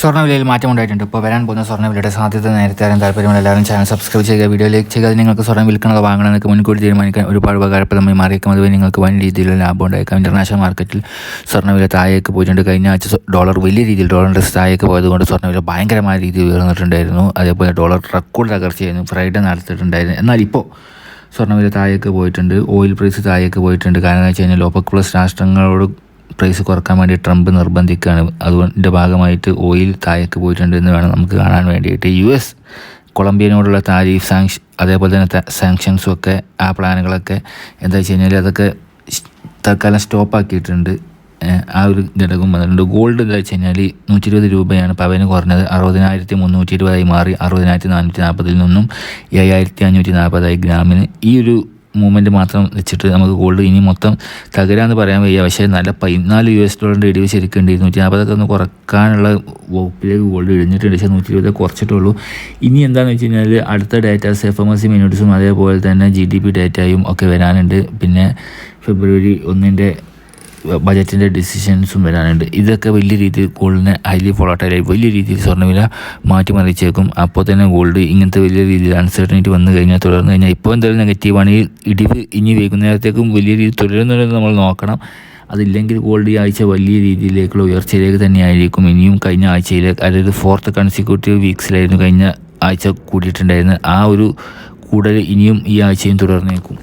സ്വർണവിലയിൽ മാറ്റമുണ്ടായിട്ടുണ്ട്. ഇപ്പോൾ വരാൻ പോകുന്ന സ്വർണവിലയുടെ സാധ്യത നേരത്തെ അറിയാൻ താല്പര്യമുള്ള എല്ലാവരും ചാനൽ സബ്സ്ക്രൈബ് ചെയ്യുക വീഡിയോ ലൈക്ക് ചെയ്യുക. നിങ്ങൾക്ക് സ്വർണം വിൽക്കണതോ വാങ്ങണമെന്നൊക്കെ മുൻകൂട്ടി തീരുമാനിക്കാൻ ഒരുപാട് ഉപകാരപ്രദമായി മാറിയേക്കും. അതുവഴി നിങ്ങൾക്ക് വൻ രീതിയിലുള്ള ലാഭം ഉണ്ടായേക്കാം. ഇന്റർനാഷണൽ മാർക്കറ്റിൽ സ്വർണവില താഴേക്ക് പോയിട്ടുണ്ട്. കഴിഞ്ഞ ആഴ്ച ഡോളർ വലിയ രീതിയിൽ ഡോളറിന്റെ താഴേക്ക് പോയതുകൊണ്ട് സ്വർണവില ഭയങ്കരമായ രീതിയിൽ ഉയർന്നിട്ടുണ്ടായിരുന്നു. അതേപോലെ ഡോളർ റെക്കോർഡ് തകർച്ചയായിരുന്നു. ഫ്രൈഡേ നടത്തിയിട്ടുണ്ടായിരുന്നു. എന്നാൽ ഇപ്പോൾ സ്വർണവില താഴേക്ക് പോയിട്ടുണ്ട്. ഓയിൽ പ്രൈസ് താഴേക്ക് പോയിട്ടുണ്ട്. കാരണം എന്ന് വെച്ച് കഴിഞ്ഞാൽ ലോപ്പക് പ്ലസ് രാഷ്ട്രങ്ങളോട് പ്രൈസ് കുറയ്ക്കാൻ വേണ്ടി ട്രംപ് നിർബന്ധിക്കുകയാണ്. അതുകൊണ്ട് ഭാഗമായിട്ട് ഓയിൽ താഴേക്ക് പോയിട്ടുണ്ട് എന്ന് വേണം നമുക്ക് കാണാൻ വേണ്ടിയിട്ട്. യു എസ് കൊളംബിയനോടുള്ള താരീഫ് സാങ്ഷ അതേപോലെ തന്നെ സാങ്ഷൻസും ഒക്കെ ആ പ്ലാനുകളൊക്കെ എന്താ വെച്ച് കഴിഞ്ഞാൽ അതൊക്കെ തൽക്കാലം സ്റ്റോപ്പ് ആക്കിയിട്ടുണ്ട്. ആ ഒരു ഘടകം വന്നിട്ടുണ്ട്. ഗോൾഡ് എന്താ വെച്ച് കഴിഞ്ഞാൽ നൂറ്റി ഇരുപത് രൂപയാണ്. പവന് കുറഞ്ഞത് അറുപതിനായിരത്തി മുന്നൂറ്റി ഇരുപതായി മാറി അറുപതിനായിരത്തി നാനൂറ്റി നാൽപ്പതിൽ നിന്നും ഏഴായിരത്തി അഞ്ഞൂറ്റി നാൽപ്പതായി ഗ്രാമിന്. ഈ ഒരു മൂവ്മെന്റ് മാത്രം വെച്ചിട്ട് നമുക്ക് ഗോൾഡ് ഇനി മൊത്തം തകരാന്ന് പറയാൻ വയ്യ. പക്ഷേ നല്ല പതിനാല് യു എസ് ഡോളറിന്റെ ഇടിവ് ശരിക്കുണ്ട് ഇരുന്നൂറ്റി നാൽപ്പതൊക്കെ ഒന്ന് കുറക്കാനുള്ള വകുപ്പിലേക്ക് ഗോൾഡ് ഇടിഞ്ഞിട്ടുണ്ട്. പക്ഷേ നൂറ്റി ഇരുപത് കുറച്ചിട്ടുള്ളൂ. ഇനി എന്താണെന്ന് വെച്ച് കഴിഞ്ഞാൽ അടുത്ത datas F M S C മിനിറ്റ്സും അതേപോലെ തന്നെ ജി ഡി പി ഡാറ്റയും ഒക്കെ വരാനുണ്ട്. പിന്നെ ഫെബ്രുവരി ഒന്നിന്റെ ബജറ്റിന്റെ ഡിസിഷൻസും വരാനുണ്ട്. ഇതൊക്കെ വലിയ രീതിയിൽ ഗോൾഡിനെ ഹൈലി ഫോളോട്ടൈലായി വലിയ രീതിയിൽ സ്വർണവില മാറ്റിമറിച്ചേക്കും. അപ്പോൾ തന്നെ ഗോൾഡ് ഇങ്ങനത്തെ വലിയ രീതിയിൽ അൺസർട്ടനിറ്റി വന്നു കഴിഞ്ഞാൽ തുടർന്ന് കഴിഞ്ഞാൽ ഇപ്പോൾ എന്തായാലും നെഗറ്റീവാണ് ഈ ഇടിവ് ഇനി വൈകുന്നേരത്തേക്കും വലിയ രീതിയിൽ തുടരുന്നുണ്ടെന്ന് നമ്മൾ നോക്കണം. അതില്ലെങ്കിൽ ഗോൾഡ് ഈ ആഴ്ച വലിയ രീതിയിലേക്കുള്ള ഉയർച്ചയിലേക്ക് തന്നെയായിരിക്കും. ഇനിയും കഴിഞ്ഞ ആഴ്ചയിലേക്ക് അതായത് ഫോർത്ത് കൺസിക്യൂട്ടീവ് വീക്സിലായിരുന്നു കഴിഞ്ഞ ആഴ്ച കൂടിയിട്ടുണ്ടായിരുന്നത്. ആ ഒരു കൂടുതൽ ഇനിയും ഈ ആഴ്ചയും തുടർന്നേക്കും.